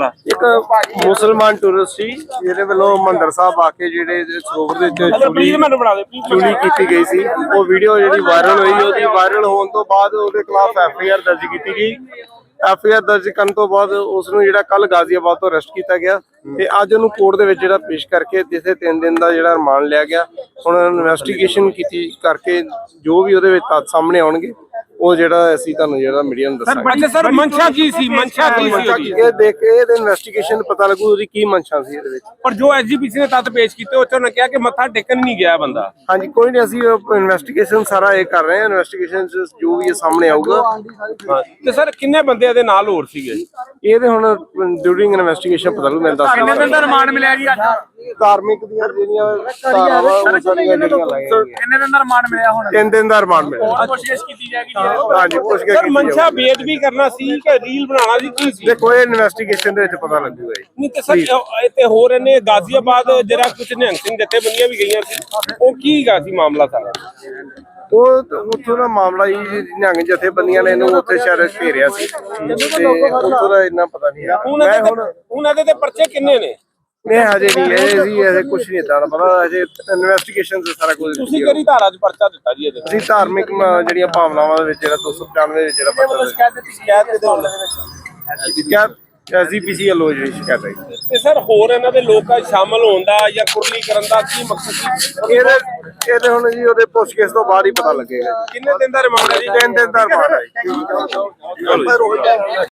ਇੱਕ ਮੁਸਲਮਾਨ ਟੂਰਿਸਟ ਸੀ ਜਿਹਦੇ ਵੱਲੋਂ ਮੰਦਰ ਸਾਹਿਬ ਆ ਕੇ ਜਿਹੜੇ ਸਰੋਵਰ ਦੇ ਵਿੱਚ please ਚੁਲੀ ਕੀਤੀ ਗਈ ਸੀ। ਉਹ ਵੀਡੀਓ ਜਿਹੜੀ ਵਾਇਰਲ ਹੋਈ ਉਹਦੀ ਵਾਇਰਲ ਹੋਣ ਤੋਂ ਬਾਅਦ ਉਹਦੇ ਖਿਲਾਫ ਐਫ ਆਈ ਆਰ ਦਰਜ ਕੀਤੀ ਗਈ। ਐਫ ਆਈ ਆਰ ਦਰਜ ਕਰਨ ਤੋਂ ਬਾਅਦ ਉਸ ਨੂੰ ਜਿਹੜਾ ਕੱਲ ਗਾਜ਼ੀਆਬਾਦ ਤੋਂ ਅਰੈਸਟ ਕੀਤਾ ਗਿਆ ਤੇ ਅੱਜ ਉਹਨੂੰ ਕੋਰਟ ਦੇ ਵਿੱਚ ਜਿਹੜਾ ਪੇਸ਼ ਕਰਕੇ ਜਿੱਥੇ 3 ਦਿਨ ਦਾ ਜਿਹੜਾ ਰਿਮਾਂਡ ਲਿਆ ਗਿਆ। ਹੁਣ ਇਨਵੈਸਟੀਗੇਸ਼ਨ ਕੀਤੀ ਕਰਕੇ ਜੋ ਵੀ ਉਹਦੇ ਵਿੱਚ ਤੱਥ ਸਾਹਮਣੇ ਆਉਣਗੇ। ਉਹ ਜਿਹੜਾ ਅਸੀਂ ਤੁਹਾਨੂੰ ਜਿਹੜਾ ਮੀਡੀਆ ਨੂੰ ਦੱਸਾਂਗੇ। ਅੱਛਾ ਸਰ ਮਨਸ਼ਾ ਕੀ ਸੀ ਮਨਸ਼ਾ ਕੀ ਸੀ। ਉਹਦੀ ਇਹ ਦੇਖ ਕੇ ਇਹਦੇ ਇਨਵੈਸਟੀਗੇਸ਼ਨ ਪਤਾ ਲੱਗੂ ਉਹਦੀ ਕੀ ਮਨਸ਼ਾ ਸੀ ਇਹਦੇ ਵਿੱਚ। ਪਰ ਜੋ ਐਸਜੀਪੀਸੀ ਨੇ ਤੱਤ ਪੇਸ਼ ਕੀਤੇ ਉਹ ਚ ਉਹਨੇ ਕਿਹਾ ਕਿ ਮੱਥਾ ਟੇਕਣ ਨਹੀਂ ਗਿਆ ਬੰਦਾ। ਹਾਂਜੀ ਕੋਈ ਨਹੀਂ ਅਸੀਂ ਇਨਵੈਸਟੀਗੇਸ਼ਨ ਸਾਰਾ ਇਹ ਕਰ ਰਹੇ ਹਾਂ। ਇਨਵੈਸਟੀਗੇਸ਼ਨ ਜੋ ਵੀ ਇਹ ਸਾਹਮਣੇ ਆਊਗਾ। ਤੇ ਸਰ ਕਿੰਨੇ ਬੰਦੇ ਇਹਦੇ ਨਾਲ ਹੋਰ ਸੀਗੇ? ਇਹਦੇ ਹੁਣ ਡਿਊਰਿੰਗ ਇਨਵੈਸਟੀਗੇਸ਼ਨ ਪਤਾ ਲੱਗੂ ਮੈਂ ਦੱਸ ਕਿੰਨੇ ਦਿਨ ਦਾ ਰਿਮਾਂਡ ਮਿਲਿਆ ਜੀ ਅੱਜ? ਧਾਰਮਿਕ ਦੀਆਂ ਜਿਹੜੀਆਂ ਧਾਰਾਵਾਂ ਉਹ ਸਾਰੀਆਂ ਜਿਹੜੀਆਂ ਲਾਈਆਂ ਗਈਆਂ। ਕਿੰਨੇ ਦਿਨ ਦਾ ਰਿਮਾਂਡ ਮਿਲਿਆ ਹੁਣ? ਤਿੰਨ ਦਿਨ ਦਾ ਰਿਮਾਂਡ ਮਿਲਿਆ। ਕੋਸ਼ਿਸ਼ ਕੀਤੀ ਜਾਏਗੀ ਹਾਂਜੀ ਪੁੱਛ ਕੇ ਸਰ ਕੀਤੀ ਮਨਸ਼ਾ ਜਾਊਗੀ। ਬੇਅਦਬੀ ਕਰਨਾ ਸੀ ਕਿ ਰੀਲ ਬਣਾਉਣਾ ਸੀ ਕੀ ਸੀ? ਦੇਖੋ ਇਹ ਇਨਵੈਸਟੀਗੇਸ਼ਨ ਦੇ ਵਿੱਚ ਪਤਾ ਲੱਗੂਗਾ ਜੀ। ਨਹੀਂ ਤੇ ਸਰ ਇਹ ਤੇ ਹੋਰ ਇਹਨੇ ਗਾਜ਼ੀਆਬਾਦ ਜਿਹੜਾ ਕੁਝ ਨਿਹੰਗ ਸਿੰਘ ਜਥੇਬੰਦੀਆਂ ਵੀ ਗਈਆਂ ਸੀ ਉਹ ਕੀ ਗਾ ਸੀ ਮਾਮਲਾ ਸਾਰਾ? ਉਹ ਤਾਂ ਉੱਥੋਂ ਦਾ ਮਾਮਲਾ ਹੀ ਨਿਹੰਗ ਜਥੇਬੰਦੀਆਂ ਨੇ ਇਹਨੂੰ ਉੱਥੇ ਸ਼ਾਇਦ ਘੇਰਿਆ ਸੀ। ਤੇ ਉੱਥੋਂ ਦਾ ਇੰਨਾ ਪਤਾ ਨਹੀਂ ਹੈ। ਉਹਨਾਂ ਮੈਂ ਦੇ ਹੁਣ ਉਹਨਾਂ ਦੇ ਤੇ ਪਰਚੇ ਕਿੰਨੇ ਨੇ? ਇਹ ਹਜੇ ਨਹੀਂ ਇਹ ਜੀ ਇਹ ਕੁਝ ਨਹੀਂ ਦਾ ਪਤਾ ਹਜੇ ਇਨਵੈਸਟੀਗੇਸ਼ਨ ਤੇ ਸਾਰਾ ਕੁਝ ਤੁਸੀਂ ਕਿਹੜੀ ਧਾਰਾ 'ਚ ਪਰਚਾ ਦਿੱਤਾ ਜੀ ਇਹਦੇ ਅਸੀਂ ਧਾਰਮਿਕ ਜਿਹੜੀਆਂ ਭਾਵਨਾਵਾਂ ਦੇ ਵਿੱਚ ਜਿਹੜਾ 295 ਵਿੱਚ ਜਿਹੜਾ ਪੱਤਰ ਸ਼ਿਕਾਇਤ ਦਿੱਤੀ ਸ਼ਿਕਾਇਤ ਦੇ ਦਿਓ। ਸ਼ਿਕਾਇਤ ਐਸਜੀਪੀਸੀ ਵੱਲੋਂ ਜਿਹੜੀ ਸ਼ਿਕਾਇਤ ਹੈ ਤੇ ਸਰ ਹੋਰ ਇਹਨਾਂ ਦੇ ਲੋਕਾਂ 'ਚ ਸ਼ਾਮਲ ਹੋਣ ਦਾ ਜਾਂ ਕੁਰਲੀ ਕਰਨ ਦਾ ਕੀ ਮਕਸਦ ਸੀ? ਇਹਦੇ ਇਹਦੇ ਹੁਣ ਜੀ ਉਹਦੇ ਪੁੱਛਗਿੱਛ ਤੋਂ ਬਾਅਦ ਹੀ ਪਤਾ ਲੱਗੇਗਾ ਕਿੰਨੇ ਦਿਨ ਦਾ ਰਿਮਾਂਡ ਹੈ ਜੀ? ਤਿੰਨ ਦਿਨ ਦਾ ਰਿਮਾਂਡ ਹੈ ਜੀ।